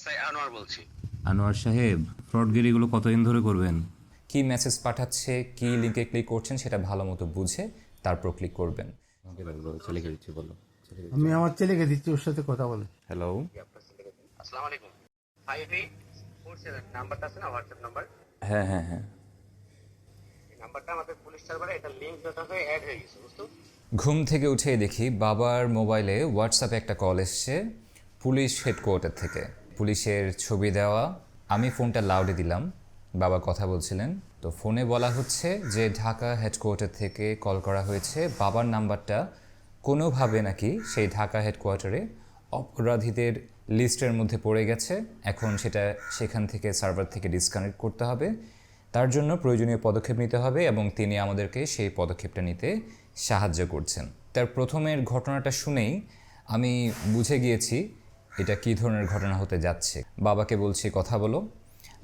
SI Anwar বলছি। আনোয়ার সাহেব ফ্রডগিরিগুলো কতদিন ধরে করবেন? কি মেসেজ পাঠাচ্ছে কি লিঙ্কে ক্লিক করছেন সেটা ভালো মতো বুঝে তারপর ক্লিক করবেন। ছেলেকে দিচ্ছি বলো আমি আমার ছেলেকে দিচ্ছি ওর সাথে কথা বলে। হ্যালো আসসালামু আলাইকুম। ফাইভ এইট ফোর সেভেন নাম্বারটা আছে না হোয়াটসঅ্যাপ নাম্বার হ্যাঁ হ্যাঁ হ্যাঁ। নাম্বারটা আমাদের পুলিশ সার্ভারে এটা লিঙ্ক ডেটা হয়ে অ্যাড হয়ে গেছে বুঝতো ঘুম থেকে উঠে দেখি বাবার মোবাইলে হোয়াটসঅ্যাপে একটা কল এসছে পুলিশ হেডকোয়ার্টার থেকে। পুলিশের ছবি দেওয়া। আমি ফোনটা লাউডে দিলাম। বাবা কথা বলছিলেন। তো ফোনে বলা হচ্ছে যে ঢাকা হেডকোয়ার্টার থেকে কল করা হয়েছে। বাবার নাম্বারটা কোনোভাবে নাকি সেই ঢাকা হেডকোয়ার্টারে অপরাধীদের লিস্টের মধ্যে পড়ে গেছে। এখন সেটা সেখান থেকে সার্ভার থেকে ডিসকানেক্ট করতে হবে। তার জন্য প্রয়োজনীয় পদক্ষেপ নিতে হবে এবং তিনি আমাদেরকে সেই পদক্ষেপটা নিতে সাহায্য করছেন। তার প্রথমের ঘটনাটা শুনেই আমি বুঝে গিয়েছি এটা কী ধরনের ঘটনা হতে যাচ্ছে? বাবাকে বলছি কথা বলো।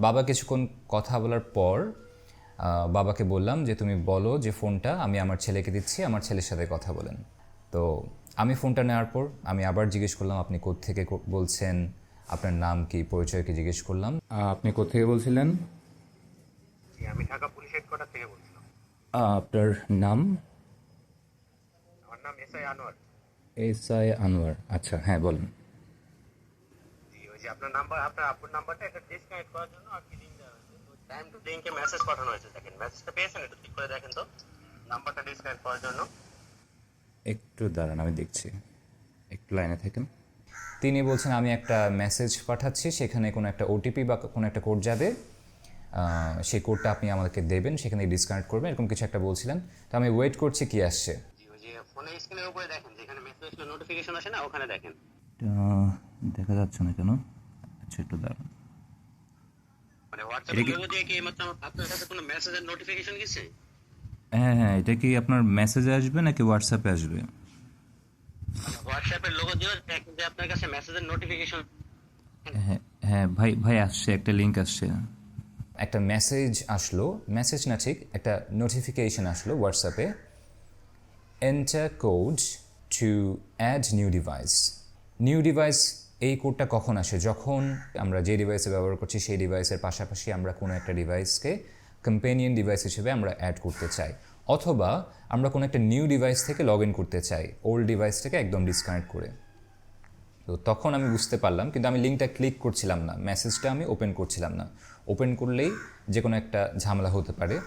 বাবা কিছুক্ষণ কথা বলার পর বাবাকে বললাম যে তুমি বলো যে ফোনটা আমি আমার ছেলেকে দিচ্ছি আমার ছেলের সাথে কথা বলেন। তো আমি ফোনটা নেওয়ার পর আমি আবার জিজ্ঞেস করলাম আপনি কোত্থেকে কো- বলছেন? আপনার নাম কি? পরিচয় কি জিজ্ঞেস করলাম। আপনি কোথেকে বলছিলেন? আমি ঢাকা পুলিশ হেডকোয়ার্টার থেকে বলছিলাম। আপনার নাম? আমার নাম S I Anwar. S I Anwar আচ্ছা হ্যাঁ বলেন। জি আপনার নাম্বার আপনার আপুর নাম্বারটা একটা ডিসকানেক্ট করার জন্য আর কি লিঙ্ক দেওয়া হয়েছে। টাইম টু লিঙ্কে মেসেজ পাঠানো হয়েছে দেখেন। মেসেজটা পেয়েছেন একটু ঠিক করে দেখেন তো। নাম্বারটা ডিসকানেক্ট করার জন্য। একটু দাঁড়ান আমি দেখছি। একটু লাইনে থাকেন। তিনি বলছেন আমি একটা মেসেজ পাঠাচ্ছি সেখানে কোনো একটা ওটিপি বা কোনো একটা কোড যাবে। সেই কোডটা আপনি আমাদেরকে দেবেন সেখানে ডিসকানেক্ট করবেন। এরকম কিছু একটা বলছিলেন। তো আমি ওয়েট করছি কি আসছে। ফোনের স্ক্রিনের উপরে দেখেন যেখানে মেসেজ নোটিফিকেশন আসে না ওখানে দেখেন। দেখা যাচ্ছে না কেন? আচ্ছা একটু দাঁড়ান মানে হ্যাঁ হ্যাঁ এটা কি আপনার মেসেজে আসবে নাকি হোয়াটসঅ্যাপে আসবে? হোয়াটসঅ্যাপের লোগো যে আপনার কাছে মেসেজের নোটিফিকেশন হ্যাঁ হ্যাঁ ভাই ভাই আসছে একটা লিঙ্ক আসছে। একটা মেসেজ আসলো মেসেজ না ঠিক একটা নোটিফিকেশন আসলো হোয়াটসঅ্যাপে enter code to add new device new device এই কোডটা কখন আসে? যখন আমরা যে ডিভাইসে ব্যবহার করছি, সেই ডিভাইসের পাশাপাশি আমরা কোনো একটা ডিভাইসকে কম্পেনিয়ন ডিভাইস হিসেবে আমরা অ্যাড করতে চাই। অথবা আমরা কোনো একটা নিউ ডিভাইস থেকে লগ ইন করতে চাই ওল্ড ডিভাইসটাকে একদম ডিসকানেক্ট করে। তো তখন আমি বুঝতে পারলাম, কিন্তু আমি লিঙ্কটা ক্লিক করছিলাম না মেসেজটা আমি ওপেন করছিলাম না। ওপেন করলেই যে কোনো একটা ঝামেলা হতে পারে।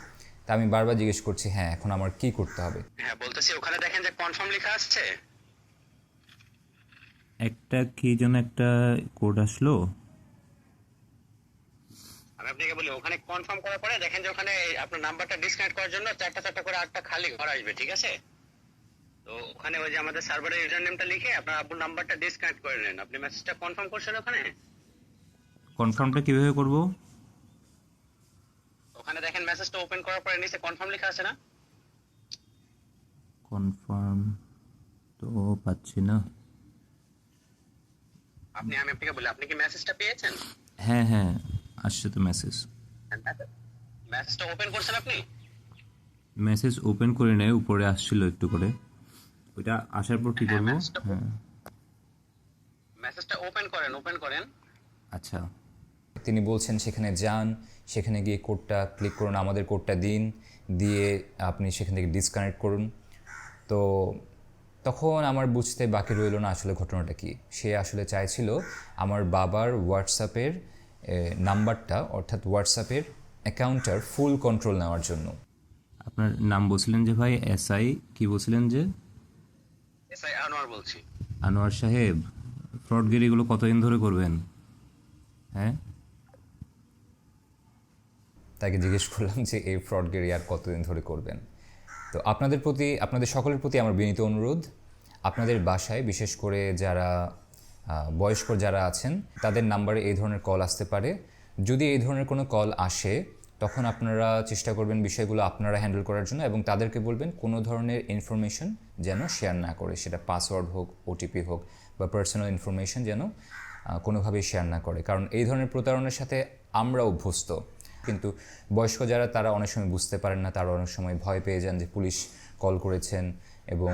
তা আমি বারবার জিজ্ঞেস করছি হ্যাঁ এখন আমার কি করতে হবে? হ্যাঁ বলতেছি ওখানে দেখেন যে কনফার্ম লেখা আসছে? একটা কি যেন একটা কোড আসলো? আমি আপনাকে বলি ওখানে কনফার্ম করার পরে দেখেন যে ওখানে আপনার নাম্বারটা ডিসকানেক্ট করার জন্য চারটা চারটা করে আটটা খালি ঘর আসবে ঠিক আছে? তো ওখানে ওই যে আমাদের সার্ভারের ইউজার নেমটা লিখে আপনার আপুর নাম্বারটা ডিসকানেক্ট করে নেন। আপনি মেসেজটা কনফার্ম করছেন ওখানে? কনফার্মটা কীভাবে করব? ওখানে দেখেন মেসেজটা ওপেন করার পরে নিচে কনফার্ম লেখা আছে না? কনফার্ম তো পাচ্ছি না। আপনি আমি আপনাকে বলি আপনি কি মেসেজটা পেয়েছেন? হ্যাঁ হ্যাঁ আসছে তো মেসেজ মেসেজটা ওপেন করছেন আপনি? মেসেজ ওপেন করে নেয় উপরে আসছিল একটু করে। ওইটা আসার পর কি হ্যাঁ, করব? হ্যাঁ। মেসেজটা ওপেন করেন ওপেন করেন। আচ্ছা। তিনি বলছেন সেখানে যান সেখানে গিয়ে কোডটা ক্লিক করুন আমাদের কোডটা দিন দিয়ে আপনি সেখান থেকে ডিসকানেক্ট করুন। তো তখন আমার বুঝতে বাকি রইল না আসলে ঘটনাটা কি। সে আসলে চাইছিল আমার বাবার হোয়াটসঅ্যাপের নাম্বারটা অর্থাৎ হোয়াটসঅ্যাপের অ্যাকাউন্টটার ফুল কন্ট্রোল নেওয়ার জন্য। আপনার নাম বলছিলেন যে ভাই? এসআই কি বলছিলেন যে? এসআই আনোয়ার বলছি। আনোয়ার সাহেব ফ্রডগিরিগুলো কতদিন ধরে করবেন? হ্যাঁ? তাকে জিজ্ঞেস করলাম যে এই ফ্রডগেরি আর কতদিন ধরে করবেন? তো আপনাদের প্রতি, আপনাদের সকলের প্রতি আমার বিনীত অনুরোধ। আপনাদের বাসায় বিশেষ করে যারা বয়স্ক যারা আছেন, তাদের নাম্বারে এই ধরনের কল আসতে পারে। যদি এই ধরনের কোনো কল আসে, তখন আপনারা চেষ্টা করবেন বিষয়গুলো আপনারা হ্যান্ডেল করার জন্য এবং তাদেরকে বলবেন কোনো ধরনের ইনফরমেশন যেন শেয়ার না করে, সেটা পাসওয়ার্ড হোক ওটিপি হোক বা পার্সোনাল ইনফরমেশন যেন কোনোভাবেই শেয়ার না করে। কারণ এই ধরনের প্রতারণার সাথে আমরা অভ্যস্ত। কিন্তু বয়স্ক যারা, তারা অনেক সময় বুঝতে পারেন না, তারা অনেক সময় ভয় পেয়ে যান যে পুলিশ কল করেছেন এবং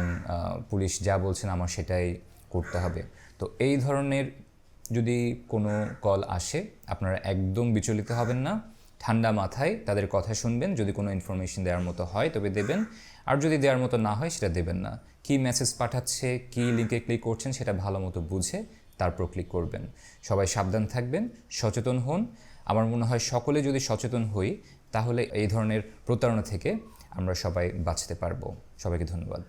পুলিশ যা বলছেন আমার সেটাই করতে হবে। তো এই ধরনের যদি কোনো কল আসে, আপনারা একদম বিচলিত হবেন না, ঠান্ডা মাথায় তাদের কথা শুনবেন, যদি কোনো ইনফরমেশন দেওয়ার মতো হয় তবে দেবেন, আর যদি দেওয়ার মতো না হয় সেটা দেবেন না। কী মেসেজ পাঠাচ্ছে, কী লিঙ্কে ক্লিক করছেন সেটা ভালো মতো বুঝে তারপর ক্লিক করবেন। সবাই সাবধান থাকবেন, সচেতন হন আমার মনে হয় সকলে যদি সচেতন হই, তাহলে এই ধরনের প্রতারণা থেকে আমরা সবাই বাঁচতে পারব। সবাইকে ধন্যবাদ।